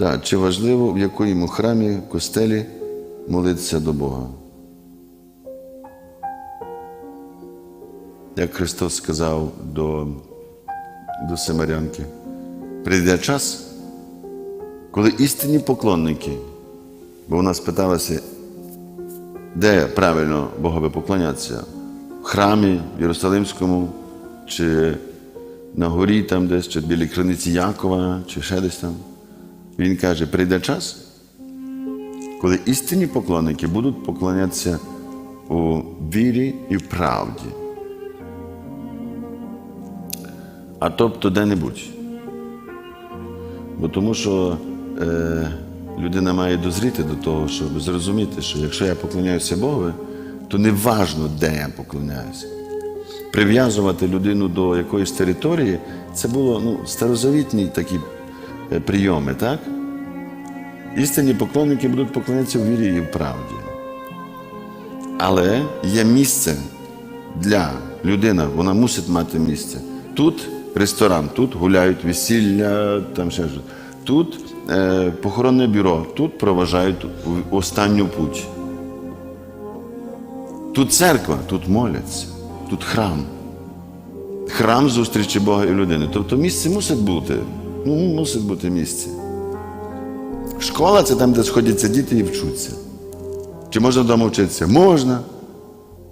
Так, чи важливо в якому храмі, костелі молитися до Бога? Як Христос сказав до, до Самарянки, прийде час, коли істинні поклонники, бо вона спиталася, де правильно Богові поклонятися? В храмі в Єрусалимському, чи на горі там десь, чи біля криниці Якова, чи ще десь там. Він каже, прийде час, коли істинні поклонники будуть поклонятися у вірі і правді. А тобто де-небудь. Бо тому що е, людина має дозріти до того, щоб зрозуміти, що якщо я поклоняюся Богові, то не важно, де я поклоняюся. Прив'язувати людину до якоїсь території це було ну, старозавітні такі е, прийоми, так? Істинні поклонники будуть поклонятися в вірі і в правді. Але є місце для людини, вона мусить мати місце. Тут ресторан, тут гуляють весілля, там ще щось. Тут е, похоронне бюро, тут проважають останню путь. Тут церква, тут моляться, тут храм. Храм зустрічі Бога і людини. Тобто місце мусить бути. Ну, мусить бути місце. Школа це там, де сходяться діти і вчуться. Чи можна вдома вчитися? Можна.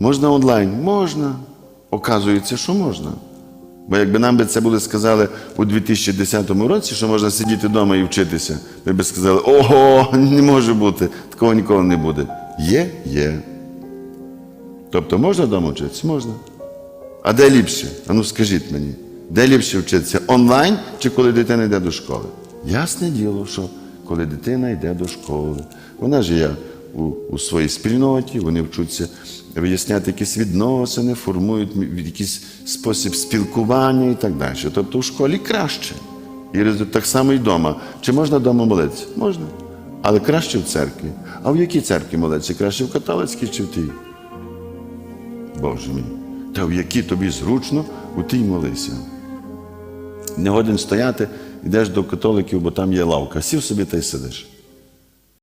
Можна онлайн? Можна. Оказується, що можна. Бо якби нам би це були сказали у 2010 році, що можна сидіти вдома і вчитися, ми б сказали, ого, не може бути, такого ніколи не буде. Є, є. Тобто можна вдома вчитися? Можна. А де ліпше? А ну скажіть мені, де ліпше вчитися? Онлайн чи коли дитина йде до школи? Ясне діло, що коли дитина йде до школи, вона ж є у, у своїй спільноті, вони вчаться виясняти якісь відносини, формують якийсь спосіб спілкування і так далі. Тобто в школі краще. І так само і вдома. Чи можна вдома молитися? Можна. Але краще в церкві. А в якій церкві молитися? Краще в католицькій чи в тій? Боже мій, та в які тобі зручно, у тій молися. Не годен стояти, йдеш до католиків, бо там є лавка. Сів собі та й сидиш.